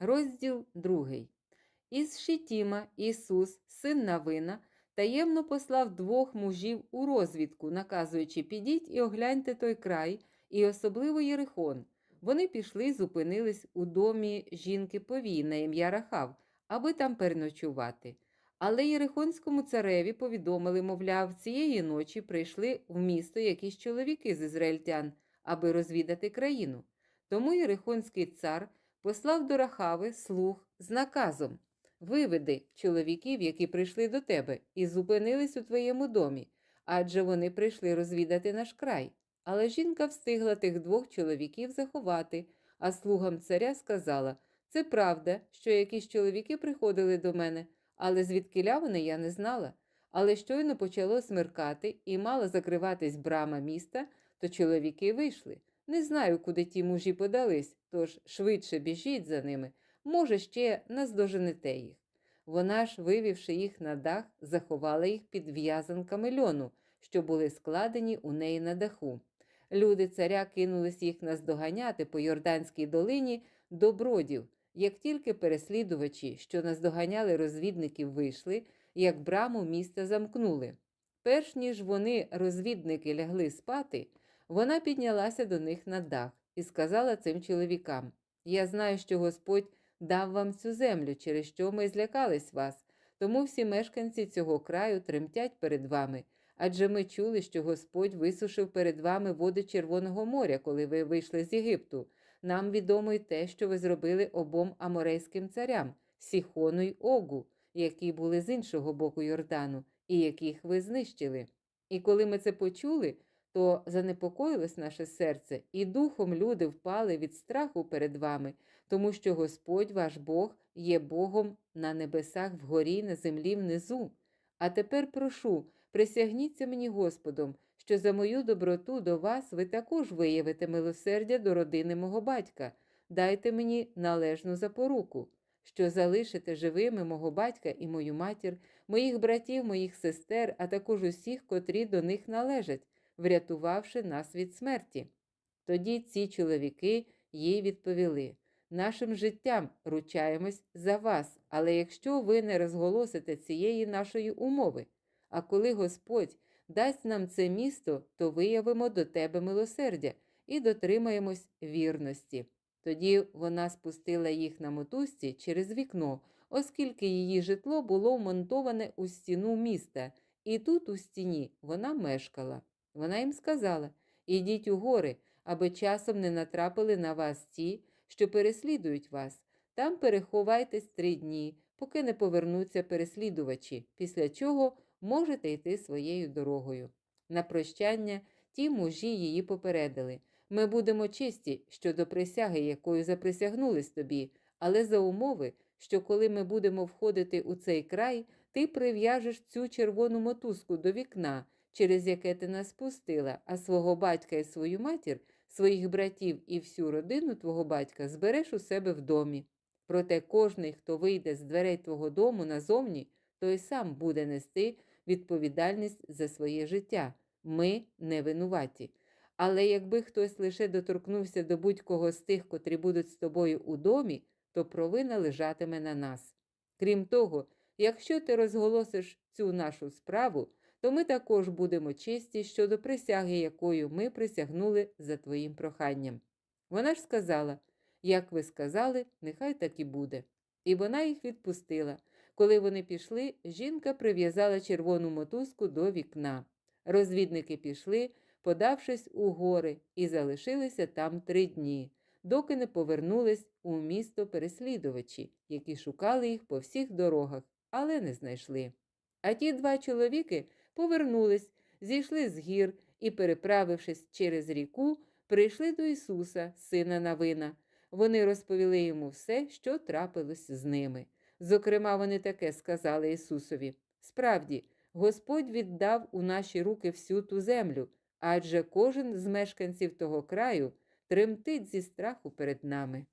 Розділ 2. Із Шитіма Ісус, син Навина, таємно послав двох мужів у розвідку, наказуючи підіть і огляньте той край, і особливо Єрихон. Вони пішли й зупинились у домі жінки повій на ім'я Рахав, аби там переночувати. Але Єрихонському цареві повідомили, мовляв, цієї ночі прийшли в місто якісь чоловіки з ізраїльтян, аби розвідати країну. Тому Єрихонський цар послав до Рахави слуг з наказом Виведи чоловіків, які прийшли до тебе, і зупинились у твоєму домі, адже вони прийшли розвідати наш край. Але жінка встигла тих двох чоловіків заховати, а слугам царя сказала це правда, що якісь чоловіки приходили до мене, але звідкиля вони я не знала. Але щойно почало смеркати і мала закриватись брама міста, то чоловіки вийшли. Не знаю, куди ті мужі подались, тож швидше біжіть за ними, може, ще наздоженете їх. Вона ж, вивівши їх на дах, заховала їх під в'язанками льону, що були складені у неї на даху. Люди царя кинулись їх наздоганяти по Йорданській долині до бродів. Як тільки переслідувачі, що наздоганяли розвідників, вийшли, як браму міста замкнули. Перш ніж вони, розвідники, лягли спати, вона піднялася до них на дах і сказала цим чоловікам: Я знаю, що Господь дав вам цю землю, через що ми злякались вас, тому всі мешканці цього краю тремтять перед вами. Адже ми чули, що Господь висушив перед вами води Червоного моря, коли ви вийшли з Єгипту. Нам відомо й те, що ви зробили обом аморейським царям Сіхону й Огу, які були з іншого боку Йордану, і яких ви знищили. І коли ми це почули, то занепокоїлось наше серце, і духом люди впали від страху перед вами, тому що Господь ваш Бог є Богом на небесах вгорі, на землі внизу. А тепер прошу, присягніться мені Господом, що за мою доброту до вас ви також виявите милосердя до родини мого батька. Дайте мені належну запоруку, що залишите живими мого батька і мою матір, моїх братів, моїх сестер, а також усіх, котрі до них належать, врятувавши нас від смерті. Тоді ці чоловіки їй відповіли нашим життям ручаємось за вас, але якщо ви не розголосите цієї нашої умови, а коли Господь дасть нам це місто, то виявимо до тебе милосердя і дотримаємось вірності. Тоді вона спустила їх на мотузці через вікно, оскільки її житло було вмонтоване у стіну міста, і тут, у стіні, вона мешкала. Вона їм сказала Ідіть у гори, аби часом не натрапили на вас ті, що переслідують вас. Там переховайтесь три дні, поки не повернуться переслідувачі, після чого можете йти своєю дорогою. На прощання ті мужі її попередили ми будемо чисті щодо присяги, якою заприсягнулись тобі, але за умови, що коли ми будемо входити у цей край, ти прив'яжеш цю червону мотузку до вікна, через яке ти нас пустила, а свого батька і свою матір, своїх братів і всю родину твого батька збереш у себе в домі. Проте кожний, хто вийде з дверей твого дому назовні, той сам буде нести відповідальність за своє життя. Ми не винуваті. Але якби хтось лише доторкнувся до будь-кого з тих, котрі будуть з тобою у домі, то провина лежатиме на нас. Крім того, якщо ти розголосиш цю нашу справу, то ми також будемо честі щодо присяги, якою ми присягнули за твоїм проханням. Вона ж сказала як ви сказали, нехай так і буде. І вона їх відпустила. Коли вони пішли, жінка прив'язала червону мотузку до вікна. Розвідники пішли, подавшись у гори, і залишилися там три дні, доки не повернулись у місто переслідувачі, які шукали їх по всіх дорогах, але не знайшли. А ті два чоловіки повернулись, зійшли з гір і, переправившись через ріку, прийшли до Ісуса, сина Навина. Вони розповіли йому все, що трапилось з ними. Зокрема, вони таке сказали Ісусові: Справді, Господь віддав у наші руки всю ту землю, адже кожен з мешканців того краю тремтить зі страху перед нами.